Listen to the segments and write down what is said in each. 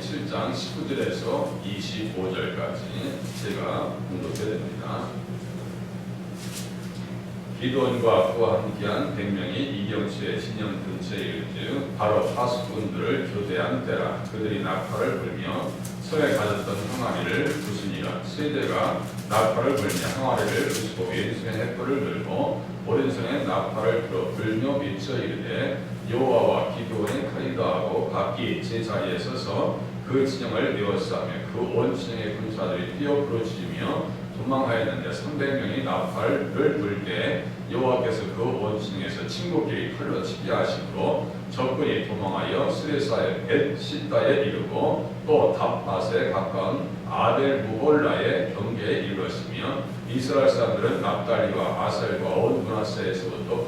7장 19절에서 25절까지 제가 공독해 드립니다. 기도원과 그와 함께한 백명이 이경수의 진영 근처에 이르즉 바로 파수꾼들을 교대한 때라 그들이 나팔을 불며 서에 가졌던 항아리를 부수니라 세대가 나팔을 불며 항아리를 부수고 왼손에 햇불을 들고 오른손에 나팔을 들어 불며 미쳐 이르되 여호와와 기도원의 칼이다 하고 각기 제 자리에 서서 그 진영을 메웠사며 그 온 진영의 군사들이 뛰어 부르짖으며 도망하였는데 300명이 나팔을 불때 여호와께서 그 온 진영에서 친구끼리 칼로 치게 하심으로 적군이 도망하여 스레사의 벳 시다에 이르고 또 답밭에 가까운 아델 무홀라의 경계에 이르렀으며 이스라엘 사람들은 납달리와 아셀과 온 문하세에서부터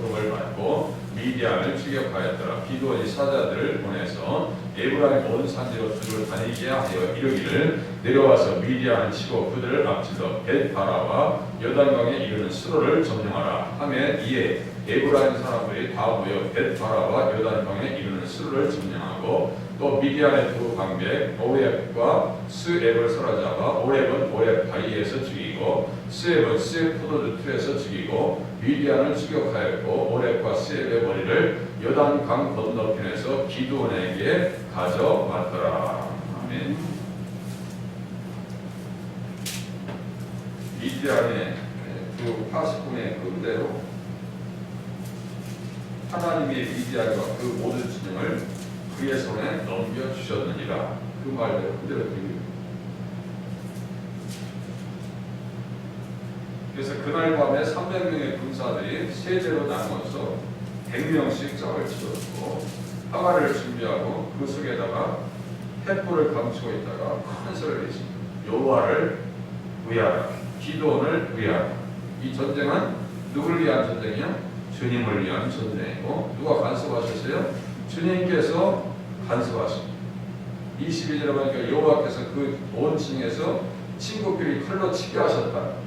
미디안을 추격하였더라. 기도원이 사자들을 보내서 에브라임 온 산지로 두루 다니게 하여 이르기를 내려와서 미디안을 치고 그들을 앞지서 벳바라와 여단강에 이르는 수로를 점령하라. 하매 이에 에브라임 사람들이 다 모여 벳바라와 여단강에 이르는 수로를 점령하고 또 미디안의 두 강백 오랩과 스앱을 사로잡아 오랩은 오랩 바위에서 죽이고 스앱은 스앱 포도주 틀에서 죽이고 미디안을 추격하였고 오랩과 스앱의 머리를 여단강 건너편에서 기드온에게 가져왔더라. 아멘. 미디안의 그 80분의 그 은혜로 하나님의 미디안과 그 모든 진영을 그의 손에 넘겨주셨느니라 그 말대로 그대로 드립니다. 그래서 그날 밤에 300명의 군사들이 세제로 나눠서 100명씩 짝을 치렀고 항아리를 준비하고 그 속에다가 횃불을 감추고 있다가 큰 소리를 내십니다. 여호와를 위하라 기도원을 위하라 이 전쟁은 누구를 위한 전쟁이야? 주님을 위한 전쟁이고 누가 간섭하셨어요? 주님께서 간섭하십니다. 22절에 보니까 여호와께서 그 온 층에서 친구끼리 칼로 치게 하셨다.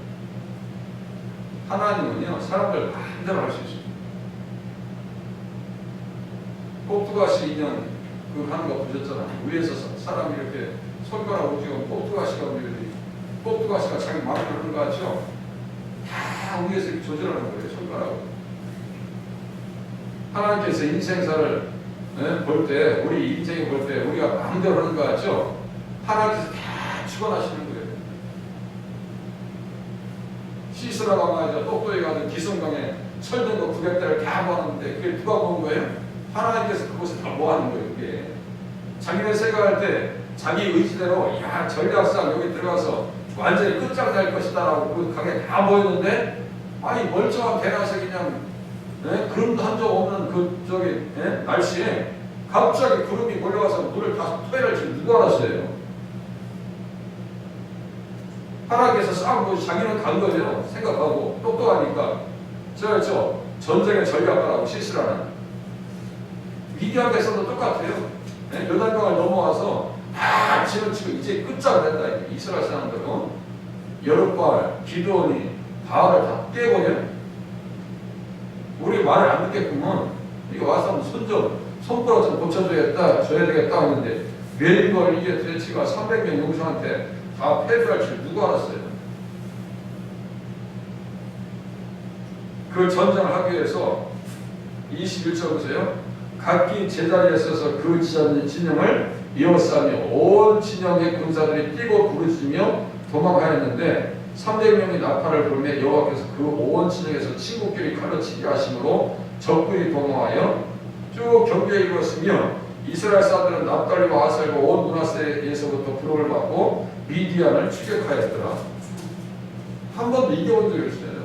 하나님은요 사람들 마음대로 할 수 있습니다. 꼭두가시 인형 그 하는 거 보셨잖아요. 위에서 사- 사람이 이렇게 손가락 움직이면 꼭두가시가 움직이지. 꼭두가시가 자기 마음대로 하는 거 같죠? 다 위에서 조절하는 거예요. 손가락으로. 하나님께서 인생사를 예, 볼 때, 우리 인생을 볼때 우리가 마음대로 하는 거 같죠? 하나님께서 다 축원하시는 거예요. 시스라가 말이죠. 똑똑히 가서 기성강에 철든 거 900대를 다 모았는데 그게 누가 모은 거예요? 하나님께서 그것을 다 모아는 거예요. 그게. 자기네 생각할 때 자기 의지대로 야 전략상 여기 들어가서 완전히 끝장 날 것이다 라고 그 강에 다 모였는데 아니 멀쩡한 대낮에 그냥 예? 구름도 한 적 없는 그 저기 예? 날씨에 갑자기 구름이 몰려가서 물을 다 토해를 지금 누가 알았어요? 하나님께서 싸우고 자기는 간 거죠. 생각하고 똑똑하니까 저, 저 전쟁의 전략가라고 실수하는 미디안에서도 똑같아요. 예? 요단강을 넘어와서 다 지금 지금 이제 끝장 된다. 이제 이스라엘 사람들은 여룻발 기도원이 바알을 다 깨버려. 우리 말을 안 듣겠구먼. 이거 와서 손좀 손가락 좀 고쳐줘야겠다, 줘야 되겠다 하는데 웬걸 이게 도대체가 300명 용사한테 다 패배할 줄 누가 알았어요? 그 전쟁을 하기 위해서 21절 보세요. 각기 제자리에 서서 그 진- 진영을 이어싸며 온 진영의 군사들이 뛰고 부르짖으며 도망하였는데 300명이 나팔을 불매 여호와께서 그 온 진영에서 친구끼리 칼로 치게 하심으로 적군이 도망하여 쭉 경계에 이르렀으며 이스라엘 사람들은 납달리와 아셀과 온 문하세에서부터 부름을 받고 미디안을 추격하였더라. 한 번도 이겨본 적이 없어요.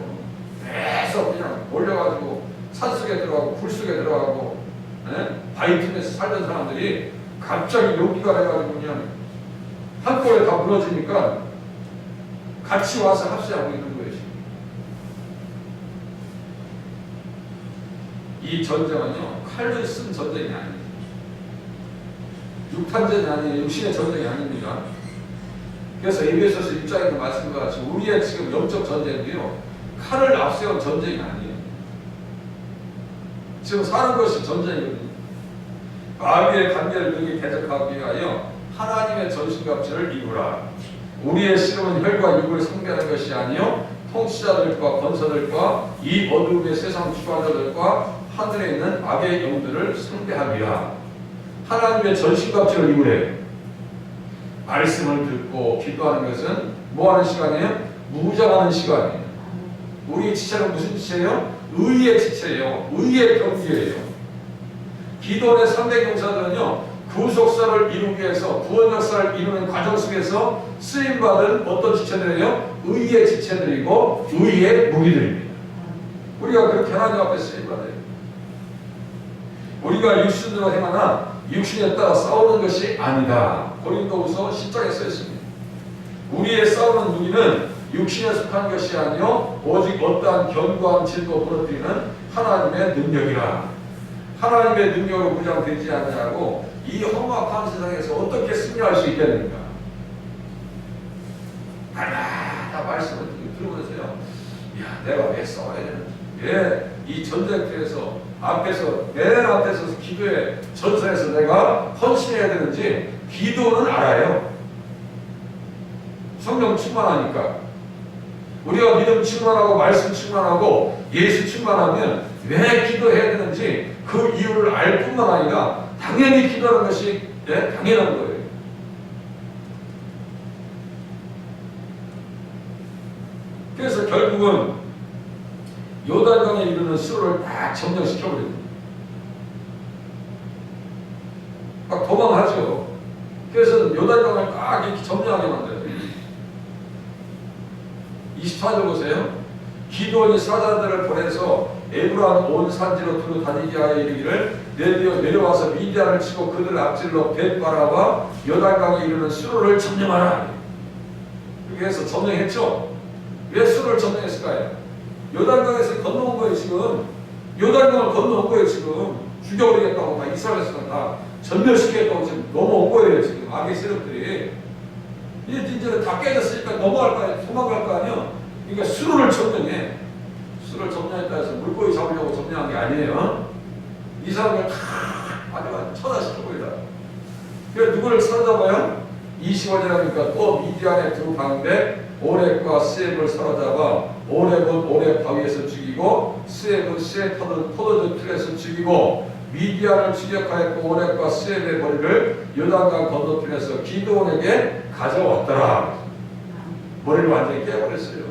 계속 그냥 몰려가지고 산속에 들어가고 굴속에 들어가고 예? 바위 틈에서 살던 사람들이 갑자기 용기가 돼가지고 그냥 한꺼번에 다 무너지니까 같이 와서 합세하고 있는 거예요. 이 전쟁은요 칼을 쓴 전쟁이 아니에요. 육탄전이 아니에요. 육신의 전쟁이 아닙니다. 그래서 에베소서 6장에도 말씀과 같이 우리의 지금 영적 전쟁도요 칼을 앞세운 전쟁이 아니에요. 지금 사는 것이 전쟁이거든요. 마귀의 관계를 능히 대적하기 위하여 하나님의 전신갑주를 입으라. 우리의 씨름은 혈과 육을 상대하는 것이 아니요 통치자들과 권사들과 이 어두움의 세상 주관자들과 하늘에 있는 악의 영들을 상대함이라. 하나님의 전신갑주를 입으래. 말씀을 듣고 기도하는 것은 뭐 하는 시간이에요? 무장하는 시간이에요. 우리 지체는 무슨 지체예요? 의의 지체예요. 의의 경기예요. 기도의 3대 경사들은요. 구속사를 이루기 위해서 구원 역사를 이루는 과정 속에서 쓰임받은 어떤 지체들이에요? 의의 지체들이고 의의 무기들입니다. 우리가 그렇게 하나님 앞에 쓰임받아요. 우리가 육신으로 행하나 육신에 따라 싸우는 것이 아니다. 고린도후서 10장에 써 있습니다. 우리의 싸우는 무기는 육신에 속한 것이 아니요 오직 어떠한 견고한 질도 부러뜨리는 하나님의 능력이라. 하나님의 능력으로 무장되지 않냐고 이 험악한 세상에서 어떻게 승리할 수 있겠는가? 하나하나 말씀을 들으면서요. 야, 내가 왜 싸워야 되는지, 왜 이 전쟁터에서 앞에서 맨 앞에서 기도의 전선에서 내가 헌신해야 되는지 기도는 알아요. 성령 충만하니까. 우리가 믿음 충만하고 말씀 충만하고 예수 충만하면 왜 기도해야 되는지 그 이유를 알 뿐만 아니라 당연히 기도하는 것이 네, 당연한 거예요. 그래서 결국은 요단강에 이르는 수로를 다 점령시켜버립니다. 막 도망하죠. 그래서 요단강을 딱 이렇게 점령하게 만들어요. 24절 보세요. 기도원이 사자들을 보내서 에브라한 온 산지로 두루 다니게 하여 이르기를 내려, 내려와서 미디안을 치고 그들 앞질러 벳바라와 요단강에 이르는 수로를 점령하라. 그렇게 해서 점령했죠. 왜 수로를 점령했을까요? 요단강에서 건너온 거예요 지금. 요단강을 건너온 거예요 지금. 죽여버리겠다고 막 이스라엘에서 다 전멸시키겠다고 지금 넘어온 거예요 지금 악의 세력들이. 이제 이제 다 깨졌으니까 넘어갈 거 아니야, 도망갈 거 아니야. 그러니까 수로를 점령해. 수로를 점령했다 해서 물고기 잡으려고 점령한 게 아니에요. 이 사람을 다 아주 처단시켜버리다. 그래서 누구를 사로잡아요? 20원이라 하니까 또 미디안에 들어가는데 오렉과 스앱을 사로잡아 오렉은 오렉 바위에서 죽이고 스앱 포도- 포도주 틀에서 죽이고 미디안을 추격하였고 오렉과 스앱의 머리를 요단강 건너편에서 기도원에게 가져왔더라. 머리를 완전히 깨버렸어요.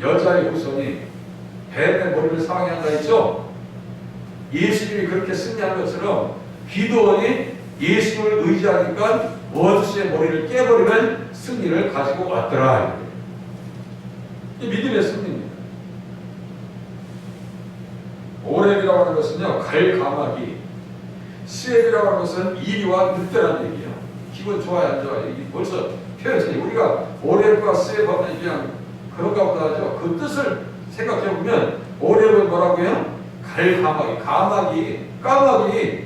여자의 후손이 뱀의 머리를 상하게 했죠. 예수님이 그렇게 승리한 것처럼 기도원이 예수님을 의지하니까 원수의 머리를 깨버리는 승리를 가지고 왔더라. 이 믿음의 승리입니다. 오랩이라고 하는 것은요, 갈가마기. 스앱이라고 하는 것은 이리와 늑대라는 얘기예요. 기분 좋아요, 안 좋아요? 이게 벌써 표현이 우리가 오랩과 스앱하면 그냥 그런가 보다 하죠. 그 뜻을 생각해 보면 오랩은 뭐라고요? 갈가마기, 가마기, 까마귀.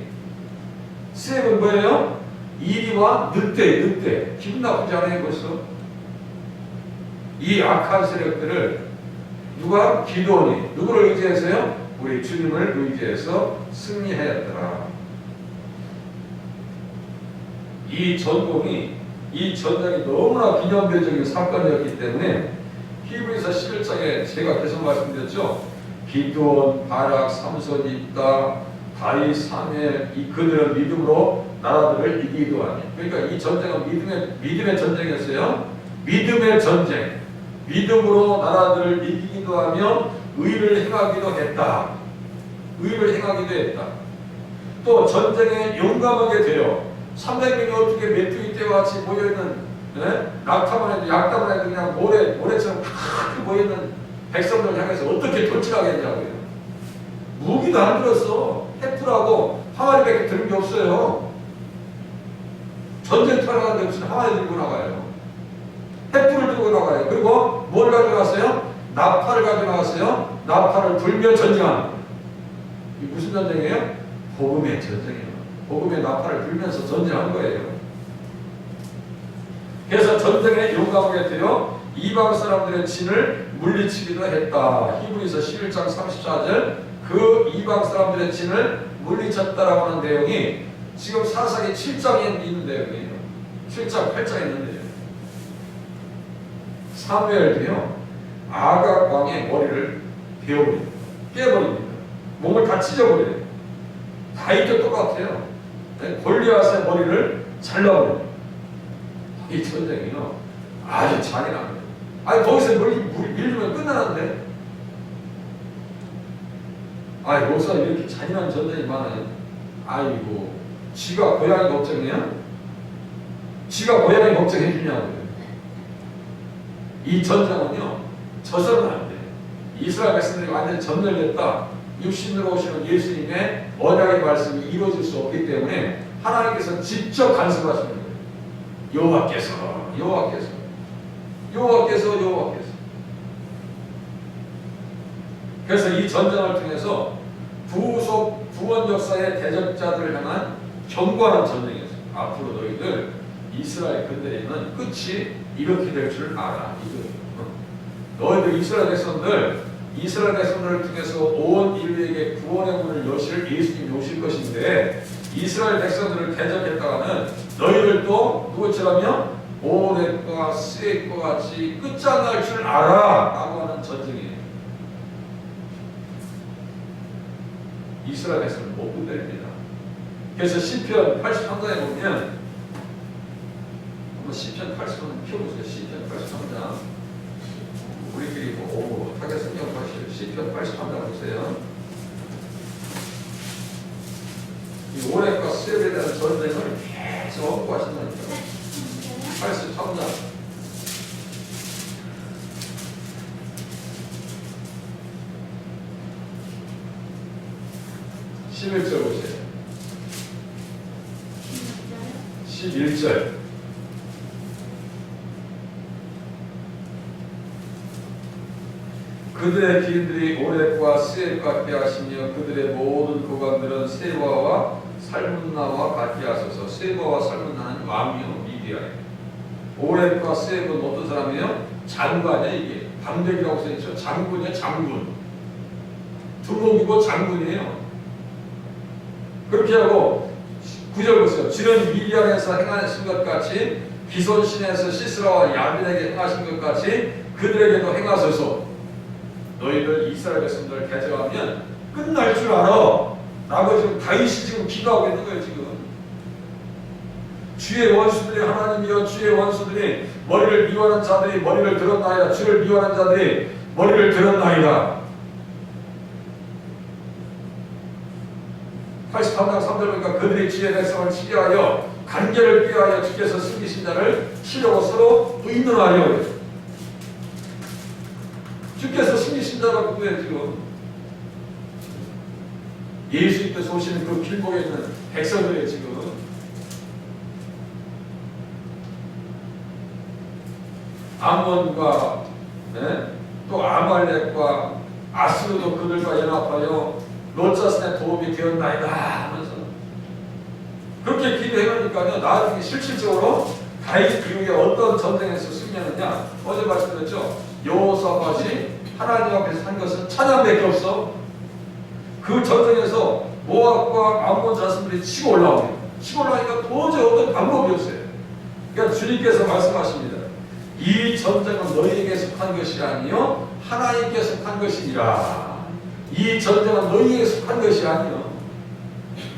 스앱은 뭐예요? 이리와 늑대, 늑대. 기분 나쁘지 않아요, 벌써? 이 악한 세력들을 누가 기도원이 누구를 의지해서요? 우리 주님을 의지해서 승리하였더라. 이 전공이 이 전쟁이 너무나 기념비적인 사건이었기 때문에 히브리서 11장에 제가 계속 말씀드렸죠. 기도원, 바락, 삼손이 있다. 다윗, 사무엘 이 그들은 믿음으로 나라들을 이기기도 하니. 그러니까 이 전쟁은 믿음의 믿음의 전쟁이었어요. 믿음의 전쟁. 믿음으로 나라들을 이기기도 하며 의를 행하기도 했다. 의를 행하기도 했다. 또 전쟁에 용감하게 되어 300명이 어떻게 메뚜기 떼와 같이 모여있는 네? 낙타만 해도 약타만 해도 그냥 모래, 모래처럼 팍 모여있는 백성들 향해서 어떻게 돌진하겠냐고요. 무기도 안 들었어. 햇불하고 항아리밖에 들은 게 없어요. 전쟁터에 가는데 무슨 항아리 들고 나가요. 햇불을 들고 나가요. 그리고 뭘 가져갔어요? 나팔을 가져나갔어요. 나팔을 불며. 이게 무슨 전쟁이에요? 복음의 전쟁이에요. 복음의 나팔을 불면서 전쟁한 거예요. 그래서 전쟁에 용감하게 되어 이방 사람들의 진을 물리치기도 했다. 히브리서 11장 34절 그 이방 사람들의 진을 물리쳤다라고 하는 내용이 지금 사사기 7장에 있는데 여기 7장 8장에 있는데 사무엘도요 아각 왕의 머리를 베어버립니다. 깨버립니다. 몸을 다 찢어버려요. 다윗도 똑같아요. 네, 골리앗의 머리를 잘라버려요. 이 전쟁이요 아주 잔인합니다. 아니 거기서 머리 물- 밀리면 끝나는데 아 여기서 이렇게 잔인한 전쟁이 많아요. 아이고 지가 고향이 걱정이야? 지가 고향이 걱정해 주냐고요. 이 전쟁은요 저서는 안 돼. 이스라엘 백성들이 완전 전멸됐다. 육신으로 오시는 예수님의 언약의 말씀이 이루어질 수 없기 때문에 하나님께서 직접 간섭하시는 거예요. 여호와께서 여호와께서 여호와께서 여호와께서 그래서 이 전쟁을 통해서 구속 구원 역사의 대적자들을 향한 경고하는 전쟁이었어요. 앞으로 너희들 이스라엘 근대에 있는 끝이 이렇게 될 줄 알아. 이거 너희들 이스라엘 백성들 이스라엘 백성들을 통해서 온 인류에게 구원의 문을 여실 예수님이 오실 것인데 이스라엘 백성들을 대적했다가는 너희들도 누구처럼요? 오랫과 스웨과 같이 끝장날 줄 알아 라고 하는 전쟁이에요. 이스라엘 백성을 못 끝냅니다. 그래서 시편 83장에 보면 한번 시편 83장 펴보세요. 시편 83장 우리끼리 뭐 성경 보시요 시편 83장 보세요. 이 오랫과 수협에 대한 전쟁을 계속 언급하신다니까. 83장. 십일절 보세요. 11절. 그들의 기인들이 오랫과 스엣 같게 하시며 그들의 모든 고관들은 세바와 살문나와 같게 하소서. 세바와 살문나는 왕이요 미디아예요 오랫과 스엣은 어떤 사람이에요? 장관이야 이게. 방백이라고 써있죠. 장군이야 장군. 두목이고 장군이에요. 그렇게 하고 구절 보세요. 주는 미디안에서 행하신 것 같이 기손신에서 시스라와 야빈에게 행하신 것 같이 그들에게도 행하소서 너희들 이스라엘 백성들을 대적하면 끝날 줄 알아. 라고 지금 다윗이 지금 기도하고 있는 거예요 지금. 주의 원수들이 하나님이여 주의 원수들이 머리를 미워하는 자들이 머리를 들었나이다. 주를 미워하는 자들이 머리를 들었나이다. 83장 3절 보니까 그들이 주의 백성을 치게 하여 간계를 꾀하여 주께서 숨기신 자를 치려고 서로 의논하려 주께서 숨기신 자가 누구예요 지금 예수님께서 오시는 그 길목에 있는 백성들의 지금. 암몬과 네? 또 아말렉과 아스루도 그들과 연합하여 롯자스의 도움이 되었나이다 하면서. 그렇게 기도해놓으니까요 나중에 실질적으로 다윗 이후에 어떤 전쟁에서 승리하느냐. 어제 말씀드렸죠? 여호사밧이 하나님 앞에서 한 것은 찬양밖에 없어. 그 전쟁에서 모압과 암몬 자손들이 치고 올라옵니다 치고 올라오니까 도저히 어떤 방법이 없어요. 그러니까 주님께서 말씀하십니다. 이 전쟁은 너희에게 속한 것이 아니요 하나님께 속한 것이니라. 이 전쟁은 너희에게 속한 것이 아니요.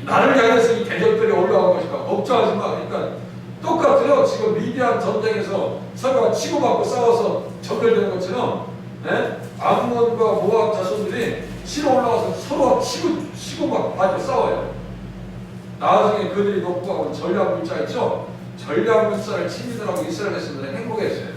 나를 향해서 이 대적들이 올라온 것이다. 걱정하지 마. 그러니까 똑같아요. 지금 미디안 전쟁에서 서로가 치고받고 싸워서 전멸되는 것처럼 네? 암몬과 모압 자손들이 치러 올라와서 서로 치고 치고 막 맞아 싸워요 나중에 그들이 놓고 가고 전략 문자 있죠 전략 문자를 친구들하고 이스라엘 백성들은 행복했어요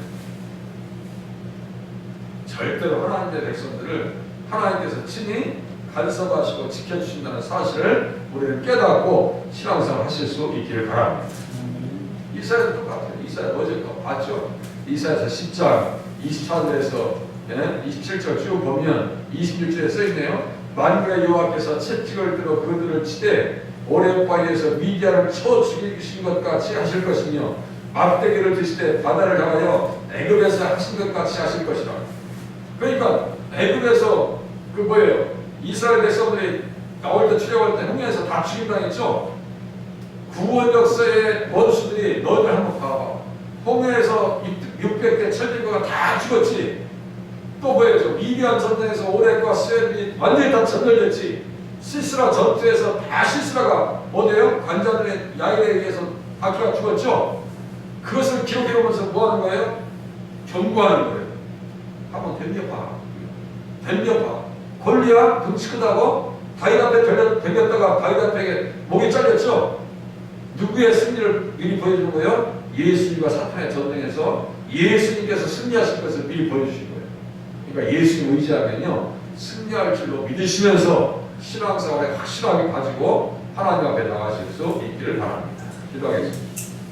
절대로 하나님의 백성들을 하나님께서 친히 간섭하시고 지켜주신다는 사실을 우리는 깨닫고 신앙생활 하실 수 있기를 바랍니다. 이사야도 똑같아요. 이사야 어제 거 봤죠? 이사야서 10장 24절에서 예? 27절 쭉 보면 26절에 써있네요. 만군의 여호와께서 채찍을 들어 그들을 치되 오랫바위에서 미디안을 쳐 죽이신 것 같이 하실 것이며 막대기를 드시되 바다를 향하여 애굽에서 하신 것 같이 하실 것이라. 그러니까 애굽에서 그 뭐예요? 이스라엘 백성들이 나올 때 출애굽할 때 홍해에서 다 죽임당했죠. 구원 역사의 원수들이 너희들 한번 봐봐. 홍해에서 600대 천리가가 다 죽었지. 또? 저 미비한 전쟁에서 오렉과 스웨덴이 완전히 다 전멸됐지. 시스라 전투에서 다 시스라가 어디에요? 관자들의 야일에 의해서 바퀴가 죽었죠. 그것을 기억해오면서 뭐 하는 거예요? 경고하는 거예요. 한번 덤벼봐. 덤벼봐. 골리야 등치 크다고 다윗한테 들렸다가 다윗한테 목이 잘렸죠. 누구의 승리를 미리 보여준 거예요? 예수님과 사탄의 전쟁에서 예수님께서 승리하실 것을 미리 거예요. 그러니까 예수님 의지하면요 승리할 줄로 믿으시면서 신앙생활에 확실하게 가지고 하나님 앞에 나가실 수 있기를 바랍니다. 기도하겠습니다.